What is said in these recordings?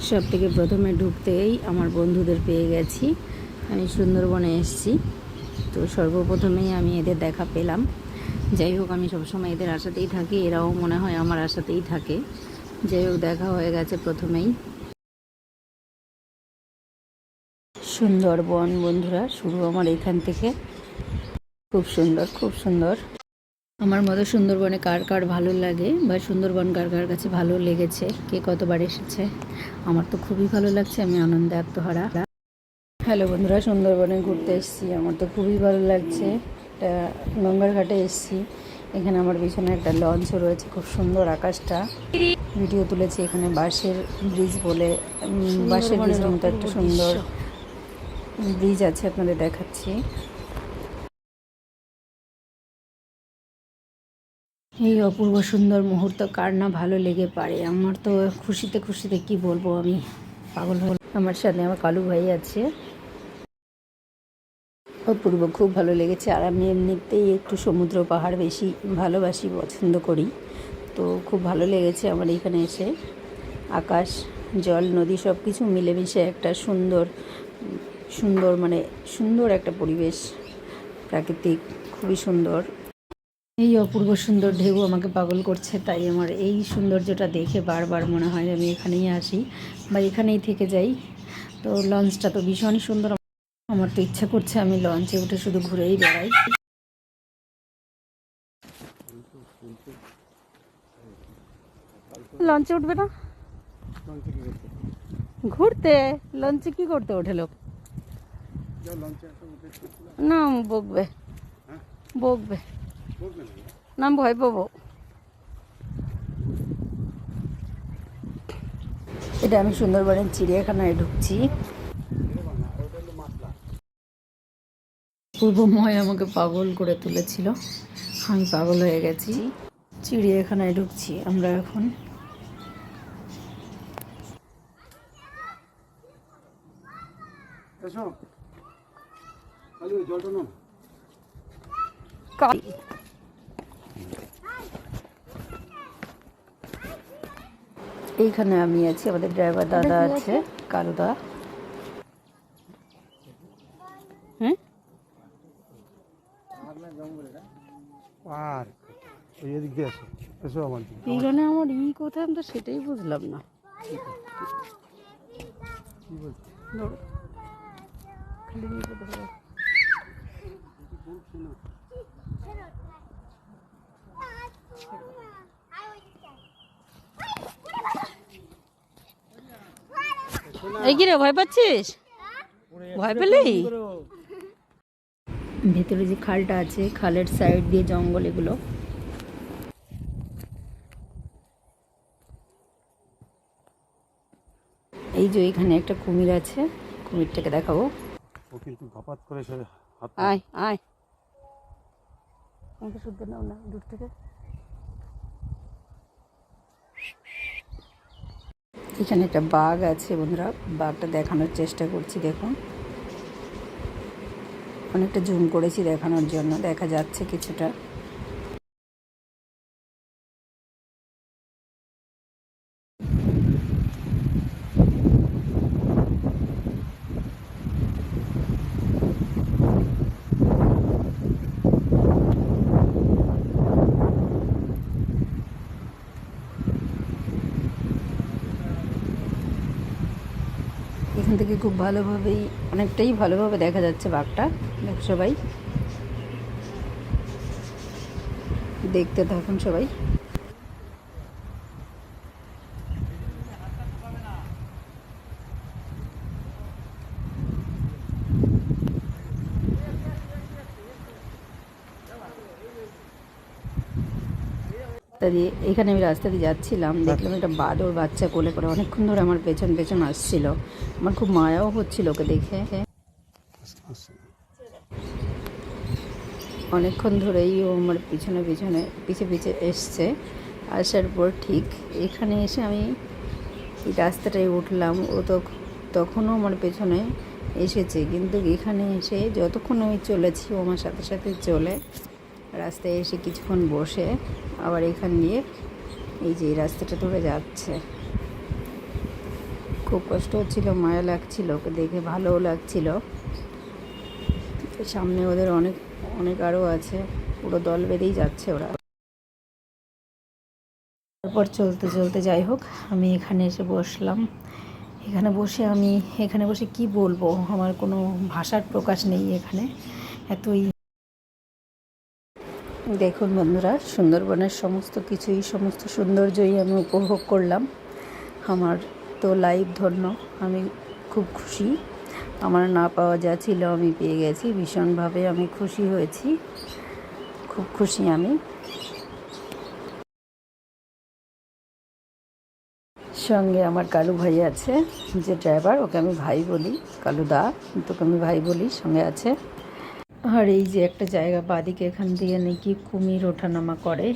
সব থেকে প্রথমে ঢুকতেই আমার বন্ধুদের পেয়ে গেছি। আমি সুন্দরবনে এসেছি। তো সর্বপ্রথমেই আমি এদের দেখা পেলাম। যাই হোক, আমি সবসময় এদের আশাতেই থাকি, এরাও মনে হয় আমার আশাতেই থাকে। যাই হোক, দেখা হয়ে গেছে প্রথমেই। সুন্দরবন, বন্ধুরা, শুরু আমার এখান থেকে। খুব সুন্দর খুব সুন্দর। আমার মতো সুন্দরবনে কার কার ভালো লাগে বা সুন্দরবন কার কার কাছে ভালো লেগেছে? কে কতবার এসেছে? আমার তো খুবই ভালো লাগছে আমি আনন্দে আত্মহারা। হ্যালো বন্ধুরা সুন্দরবনে ঘুরতে এসেছি আমার তো খুবই ভালো লাগছে। একটা গঙ্গার ঘাটে এসেছি এখানে আমার পিছনে একটা লঞ্চও রয়েছে খুব সুন্দর আকাশটা। ভিডিও তুলেছি এখানে বাঁশের ব্রিজ বলে উম, বাঁশের ব্রিজের মতো একটা সুন্দর ব্রিজ আছে আপনাদের দেখাচ্ছি। এই অপূর্ব সুন্দর মুহূর্ত কার না ভালো লেগে পারে? আমার তো খুশিতে খুশিতে কি বলব আমি? পাগল হল আমার সাথে আমার কালু ভাই আছে। অপূর্ব খুব ভালো লেগেছে আর আমি এমনিতেই একটু সমুদ্র পাহাড় বেশি ভালোবাসি, পছন্দ করি। তো খুব ভালো লেগেছে আমার এখানে এসে। আকাশ, জল, নদী সব কিছু মিলেমিশে একটা সুন্দর সুন্দর মানে সুন্দর একটা পরিবেশ। প্রাকৃতিক, খুবই সুন্দর। এই অপূর্ব সুন্দর ঢেউ আমাকে পাগল করছে তাই আমার এই সৌন্দর্যটা দেখে বারবার মনে হয় আমি এখানেই আসি বা এখানেই থেকে যাই। তো লঞ্চটা তো ভীষণই সুন্দর আমার তো ইচ্ছা করছে আমি লঞ্চে উঠে শুধু ঘুরেই বেড়াই। লঞ্চে উঠবে না? ঘুরতে? লঞ্চে কি করতে ওঠে লোক? না বকবে। বকবে। না ভয় পাবো। এটা আমি সুন্দরবনের চিড়িয়াখানায় ঢুকছি। পূর্বময় আমাকে পাগল করে তুলেছিল। আমি পাগল হয়ে গেছি। চিড়িয়াখানায় ঢুকছি আমরা এখন। জলটা নাও কা- এইখানে আমি আছি আমাদের ড্রাইভার দাদা আছে কালুদা। হ্যাঁ আর ওই এদিক দিয়ে আসো এসো আমার এইখানে আমার ই কোথায় আমি তো সেটাই বুঝলাম না। কি বলছো? খালি ই কোথায় ধরো। এই ভয় পাচ্ছিস? ভয় পেলি? ভেতরে যে খালটা আছে খালের সাইড দিয়ে জঙ্গল এগুলো। এই যে এখানে একটা কুমির আছে কুমিরটাকে দেখাবো। ও কিন্তু ঘপাত করে আয় আয়। আমাকে শুদ্ধ নাও না দূর থেকে। এখানে একটা বাঘ আছে বন্ধুরা। বাঘটা দেখানোর চেষ্টা করছি, দেখুন। অনেকটা জুম করেছি দেখানোর জন্য, দেখা যাচ্ছে কিছুটা এখান থেকে খুব ভালোভাবেই অনেকটাই ভালোভাবে দেখা যাচ্ছে বাঘটা দেখ সবাই। দেখতে থাকুন সবাই। রাস্তা দিয়ে এখানে আমি রাস্তা দিয়ে যাচ্ছিলাম দেখলাম একটা বাদর বাচ্চা কোলে করে অনেকক্ষণ ধরে আমার পেছন পেছন আসছিল। আমার খুব মায়াও হচ্ছিল ওকে দেখে। অনেকক্ষণ ধরেই ও আমার পিছনে পিছনে পিছে পিছে এসছে। আসার পর ঠিক এখানে এসে আমি এই রাস্তাটায় উঠলাম। ও তো তখনও আমার পেছনে এসেছে। কিন্তু এখানে এসে যতক্ষণ আমি চলেছি ও আমার সাথে সাথে চলে। রাস্তায় এসে কিছুক্ষণ বসে আবার এখান দিয়ে এই যে রাস্তাটা ধরে যাচ্ছে। খুব কষ্ট হচ্ছিল, মায়া লাগছিল, ওকে দেখে ভালোও লাগছিল। সামনে ওদের অনেক অনেক আরও আছে, পুরো দল বেঁধেই যাচ্ছে ওরা। তারপর চলতে চলতে যাই হোক, আমি এখানে এসে বসলাম। এখানে বসে আমি, এখানে বসে কি বলব? আমার কোনো ভাষার প্রকাশ নেই এখানে। এতই দেখুন বন্ধুরা, সুন্দরবনের সমস্ত কিছুই সমস্ত সৌন্দর্যই আমি উপভোগ করলাম। আমার তো লাইভ ধন্য, আমি খুব খুশি। আমার না পাওয়া যা ছিল আমি পেয়ে গেছি, ভীষণভাবে আমি খুশি হয়েছি। খুব খুশি আমি। সঙ্গে আমার কালু ভাই আছে, যে ড্রাইভার ওকে আমি ভাই বলি, কালু দা, তোকে আমি ভাই বলি, সঙ্গে আছে। আর এই যে একটা জায়গা বাদিকে এখান দিয়ে নাকি কুমির ওঠানামা করে,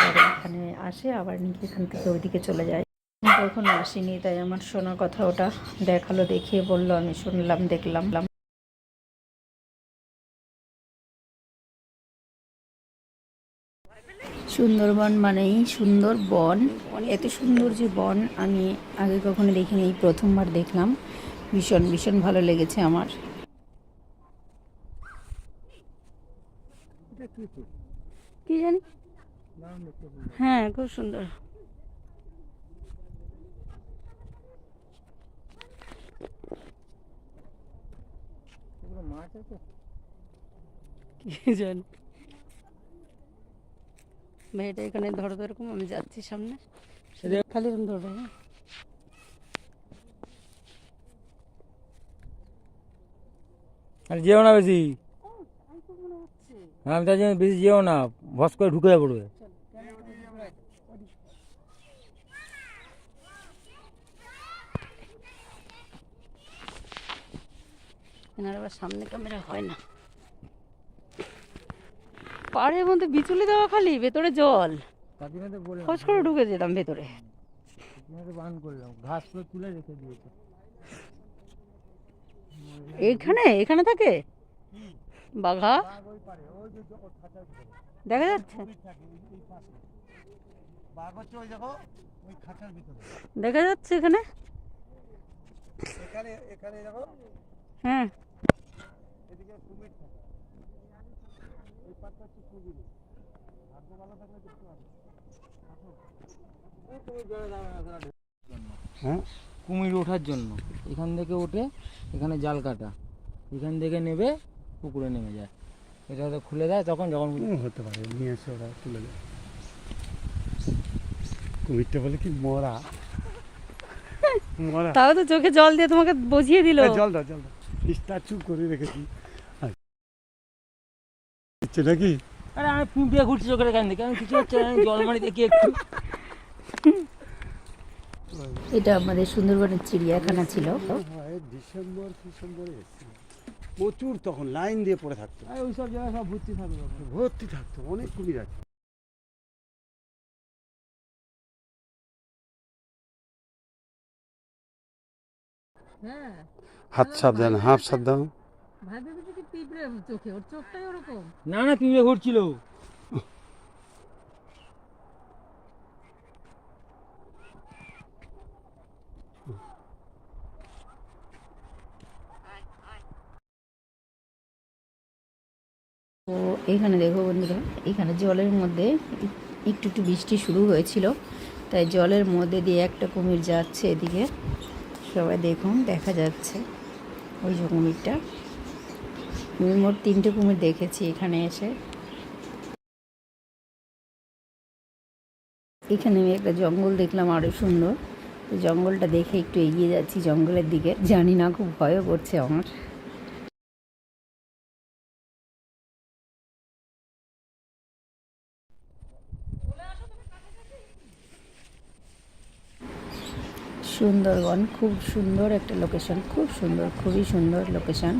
আর এখানে আসে, আবার নাকি এখান থেকে ওইদিকে চলে যায়। তখন আসিনি, তাই আমার শোনা কথা ওটা দেখাল, দেখিয়ে বলল, আমি শুনলাম, দেখলাম। সুন্দরবন মানেই সুন্দর বন। এত সুন্দর যে বন, আমি আগে কখনো দেখিনি প্রথমবার দেখলাম। ভীষণ ভীষণ ভালো লেগেছে আমার। কি জানি? হ্যাঁ খুব সুন্দর। কি জানি? মেয়েটা এখানে ধরো এরকম আমি যাচ্ছি সামনে। খালি এরকম ধরবে হ্যাঁ। আর যেও না বেশি। আমি তার জন্য বেশি যেও না ভস করে ঢুকে পড়বে। এনার আবার সামনে ক্যামেরা হয় না। পাড়ের মধ্যে বিচুলি দেওয়া খালি ভেতরে জল। খোঁজ করে ঢুকে যেতাম ভেতরে। তার বান করলাম ঘাস তুলে রেখে দিয়েছে। এখানে এখানে থাকে? বাঘা। দেখা যাচ্ছে? দেখো ওই খাঁচার ভিতরে দেখা যাচ্ছে এখানে? এখানে এখানে হ্যাঁ। কুমির থাকে। এই পাটটা হচ্ছে কুমির। ভাগ্য ভালো থাকলে দেখতে পাবে। হ্যাঁ? কুমির ওঠার জন্য। এখান থেকে ওঠে এখানে জাল কাটা। এখান থেকে নেবে পুকুরে নেমে যায়। এটা তো খুলে দেয় তখন যখন হতে পারে নিয়ে এসে ওরা তুলে দেয়। কুমিরটা বলে কি মরা। মরা। তাও তো চোখে জল দিয়ে তোমাকে বুঝিয়ে দিল। এই জল দাও জল দাও। স্টাচু করে রেখেছি। দিচ্ছে নাকি? আরে আমি পিঁপড়ে ঘুরছি চোখের এখান থেকে। আমি কিছু হচ্ছে না, আমি জল মারি দেখি একটু এটা আমাদের সুন্দরবনের চিড়িয়াখানা ছিল। হয় ডিসেম্বর ডিসেম্বরে প্রচুর তখন লাইন দিয়ে পড়ে থাকতো। আর ওই সব জায়গায় সব ভর্তি থাকতো ভর্তি থাকতো অনেক কুমির আছে হ্যাঁ। হাত সাবধান হাফ সাবধান ভাবি চোখে? ওর চোখটাই ওরকম? না না পিঁপড়ে ঘুরছিল। তো এখানে দেখো বন্ধুরা এখানে জলের মধ্যে একটু একটু বৃষ্টি শুরু হয়েছিল, তাই জলের মধ্যে দিয়ে একটা কুমির যাচ্ছে এদিকে। সবাই দেখুন, দেখা যাচ্ছে। ওই যে কুমিরটা। আমি মোট তিনটে কুমির দেখেছি এখানে এসে। এখানে আমি একটা জঙ্গল দেখলাম আরও সুন্দর। তো জঙ্গলটা দেখে একটু এগিয়ে যাচ্ছি জঙ্গলের দিকে। জানি না, খুব ভয়ও করছে আমার। সুন্দরবন খুব সুন্দর একটা লোকেশন খুব সুন্দর খুবই সুন্দর লোকেশন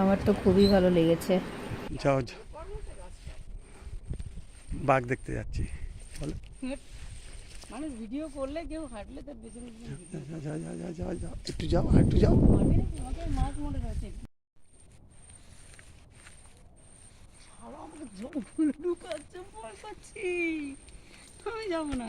আমার তো খুবই ভালো লেগেছে। যাও যাও। বাঘ দেখতে যাচ্ছি। বলো। মানুষ ভিডিও করলে কেউ হাঁটলে তার পেছনে যাও যাও যাও যাও যাও যাও একটু যাও একটু যাও। মাছ আছে আমাকে জঙ্গলে ঢুকাচ্ছে ভয় পাচ্ছি। আমি যাব না।